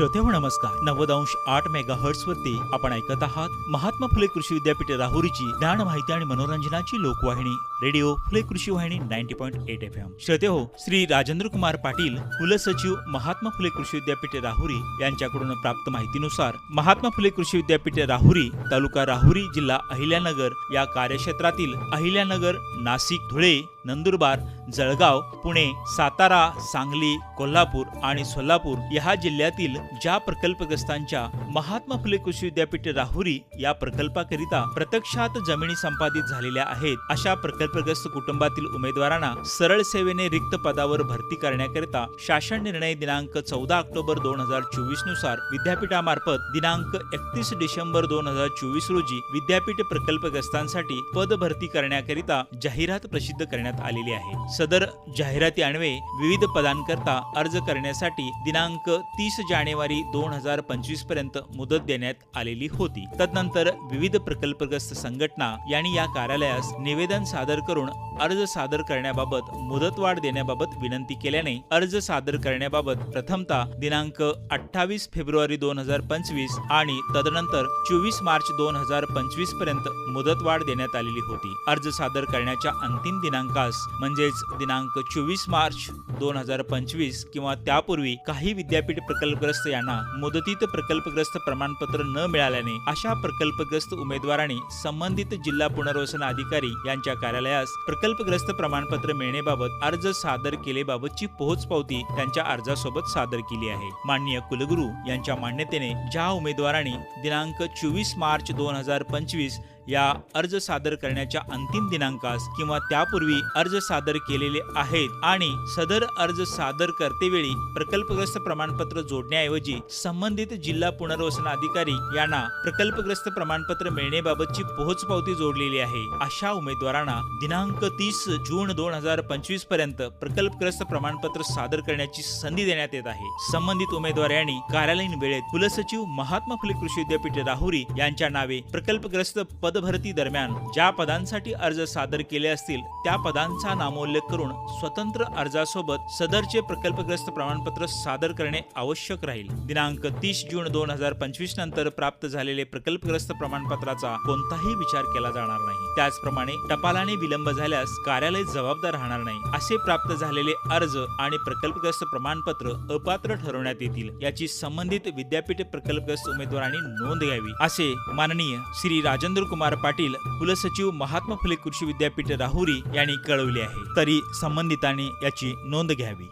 श्रोतेहो नमस्कार. नव्वद अंश आठ मेगा हर्ट्स वरती आपण ऐकत आहात महात्मा फुले कृषी विद्यापीठ राहुरीची ज्ञान माहिती आणि मनोरंजनाची लोकवाहिनी रेडिओ फुले कृषी वाहिनी ninety point eight F M. श्रोतेहो Shri Rajendra Kumar Patil कुलसचिव महात्मा फुले कृषी विद्यापीठ राहुरी यांच्याकडून प्राप्त माहितीनुसार महात्मा फुले कृषी विद्यापीठ राहुरी तालुका राहुरी जिल्हा अहिल्यानगर या कार्यक्षेत्रातील अहिल्यानगर नाशिक धुळे नंदुरबार जळगाव पुणे सातारा सांगली कोल्हापूर आणि सोलापूर या जिल्ह्यातील ज्या प्रकल्पग्रस्तांच्या महात्मा फुले कृषी विद्यापीठ राहुरी या प्रकल्पाकरिता प्रत्यक्षात जमिनी संपादित झालेल्या आहेत अशा प्रकल्पग्रस्त कुटुंबातील उमेदवारांना सरळ सेवेने रिक्त पदावर भरती करण्याकरिता शासन निर्णय दिनांक चौदा ऑक्टोबर दोन हजार चोवीसनुसार विद्यापीठामार्फत दिनांक एकतीस डिसेंबर दोन हजार चोवीस रोजी विद्यापीठ प्रकल्पग्रस्तांसाठी पद भरती करण्याकरिता जाहिरात प्रसिद्ध करण्यात करण्यात आलेली आहे. सदर जाहिराती अन्वये विविध पदांकरता अर्ज करण्यासाठी दिनांक तीस जानेवारी दोन हजार पंचवीसपर्यंत मुदत देण्यात आलेली होती. तदनंतर विविध प्रकल्पग्रस्त संघटना यांनी या कार्यालयास निवेदन सादर करून अर्ज सादर करण्याबाबत मुदतवाढ देण्याबाबत विनंती केल्याने अर्ज सादर करण्याबाबत प्रथमता दिनांक अठ्ठावीस फेब्रुवारी दोन हजार पंचवीस आणि तदनंतर चोवीस मार्च दोन हजार पंचवीसपर्यंत मुदतवाढ देण्यात आलेली होती. अर्ज सादर करण्याच्या अंतिम दिनांक दिनांकास म्हणजेच दिनांक चोवीस मार्च दोन हजार पंचवीस किंवा त्यापूर्वी काही विद्यापीठ प्रकल्पग्रस्त यांना मुदतीत प्रकल्पग्रस्त प्रमाणपत्र न मिळाल्याने अशा प्रकल्पग्रस्त उमेदवारांनी संबंधित जिल्हा पुनर्वसन अधिकारी यांच्या कार्यालयास प्रकल्पग्रस्त प्रमाणपत्र मिळण्याबाबत अर्ज सादर केलेबाबतची पोहोचपावती त्यांच्या अर्जासोबत सादर केली आहे. माननीय कुलगुरू यांच्या मान्यतेने ज्या उमेदवारांनी दिनांक चोवीस मार्च दोन हजार पंचवीस या अर्ज सादर करण्याच्या अंतिम दिनांकास किंवा त्यापूर्वी अर्ज सादर केलेले आहेत आणि सदर अर्ज सादर करतेवेळी प्रकल्पग्रस्त प्रमाणपत्र जोडण्याऐवजी संबंधित जिल्हा पुनर्वसन अधिकारी यांना प्रकल्पग्रस्त प्रमाणपत्र मिळण्याबाबतची पोहोचपावती जोडलेली आहे. अशा उमेदवारांना दिनांक तीस जून दोन हजार पंचवीसपर्यंत प्रकल्पग्रस्त प्रमाणपत्र सादर करण्याची संधी देण्यात येत आहे. संबंधित उमेदवार यांनी कार्यालयीन वेळेत कुलसचिव महात्मा फुले कृषी विद्यापीठ राहुरी यांच्या नावे प्रकल्पग्रस्त पदभरती दरम्यान ज्या पदांसाठी अर्ज सादर केले असतील त्या पदांचा नामोल्लेख करून स्वतंत्र अर्जासोबत सदरचे प्रकल्पग्रस्त प्रमाणपत्र सादर करणे आवश्यक राहील. दिनांक तीस जून दोन हजार पंचवीस नंतर प्राप्त झालेले प्रकल्पग्रस्त प्रमाणपत्राचा कोणताही विचार केला जाणार नाही. त्याचप्रमाणे टपालाने विलंब झाल्यास कार्यालय जबाबदार राहणार नाही. असे प्राप्त झालेले अर्ज आणि प्रकल्पग्रस्त प्रमाणपत्र अपात्र ठरवण्यात येतील याची संबंधित विद्यापीठ प्रकल्पग्रस्त उमेदवारांनी नोंद घ्यावी. असे माननीय श्री राजेंद्र कुमार कुमार पाटील कुलसचिव महात्मा फुले कृषी विद्यापीठ राहुरी यांनी कळवले आहे. तरी संबंधितांनी याची नोंद घ्यावी.